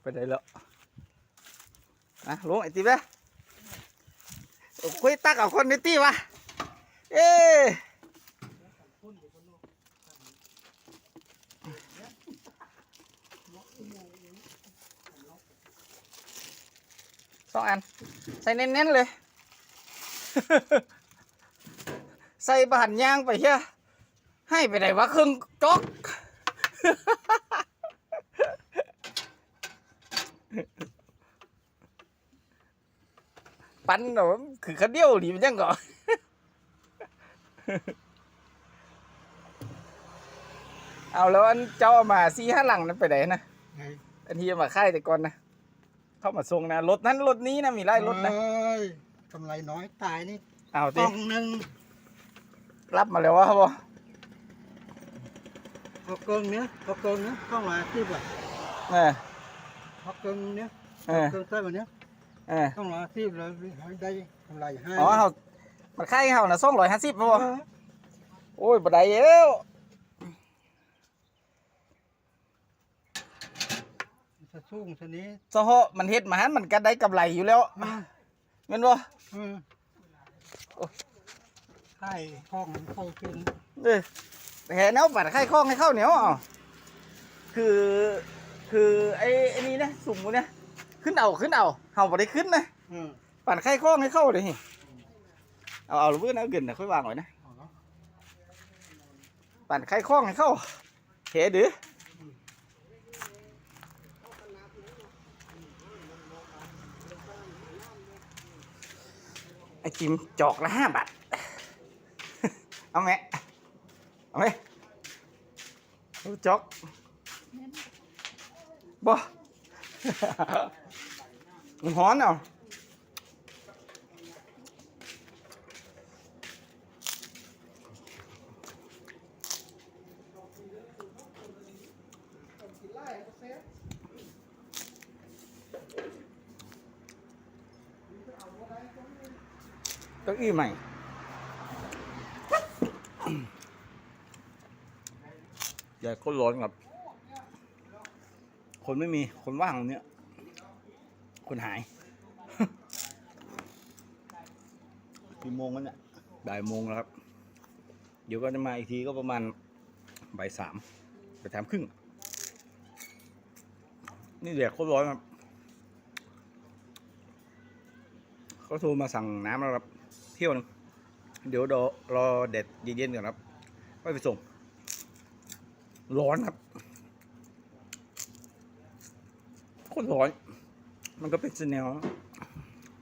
ไปได้แล้วนะลงไอตีไปโอ้คุยตักเอาคนในตีวะเอ้สองอัน ใส่เน้นๆเลย ใส่บานยางไปเฮียให้ไปไหนวะครึ่งจอก ปั้นเนาะคือขันเดียวดีมันยังก่อนเอาแล้วอันเจ้าเอามาซีห้าหลังนั้นไปไหนนะไงอันที่เอามาค่ายแต่ก่อนนะเข้ามาส่งนะรถนั้นรถนี้นะมีไล่รถนะเอ้ยกำไรน้อยตายนี่เอากสิล่องหนึ่งรับมาแล้ววะครับบเอาเกิงเนี้ยเอาเกิงเนี้ยกล้องละสิบอะเออเอาเกิงเนี้ยเออเกิงใส่แบบเนี้ย เออกล้องละสิบเลยได้กำไรให้อ๋อเขามันค่ายเขานะสองร้อยห้าสิบเอป่ะอโอ้ยบัไดเอ้วสะสูงสะนี้สะเหาะมันเฮ็ดมาหันมันก็ได้กำไรอยู่แล้วอืมเงินบ่อืมไข่ห้องเข้าเป็นเออแต่แหนเอาบัตรค่ายคล้องให้เข้าเหนียวอะคือ คือไอ้ไอ้นี่นะสุ่มกูเนี่ย ขึ้นเอาขึ้นเอาเฮาบ่ได้ขึ้นนะอืมปั่นค่ายคล้องให้เข้าเลยเอาเอาลูกเพื่อนเอาเกินนะค่อยวางไว้นะเอาเนาะปั่นค่ายคล้องให้เข้าเฮ้ดื้อไอจิมจอกละห้าบาท เอาไหมเอาไหมเอาจอกบ่ มันฮ้อนเอาเก้าอี้ใหม่ใหญ่คนร้อนครับ คนไม่มีคนว่างตรงเนี้ย คนหายกี่โมงกันเนี่ยบ่ายโมงแล้วครับ เดี๋ยวก็จะมาอีกทีก็ประมาณบ่ายสามบ่ายสามครึ่ง นี่แดดโคตรร้อนครับเขาโทรมาสั่งน้ำแล้วครับ เที่ยวหนึงเดี๋ยวรอเด็ดเย็นๆก่อนครับค่ไปส่ง ร้อนครับ โคตรร้อน มันก็เป็นสแนว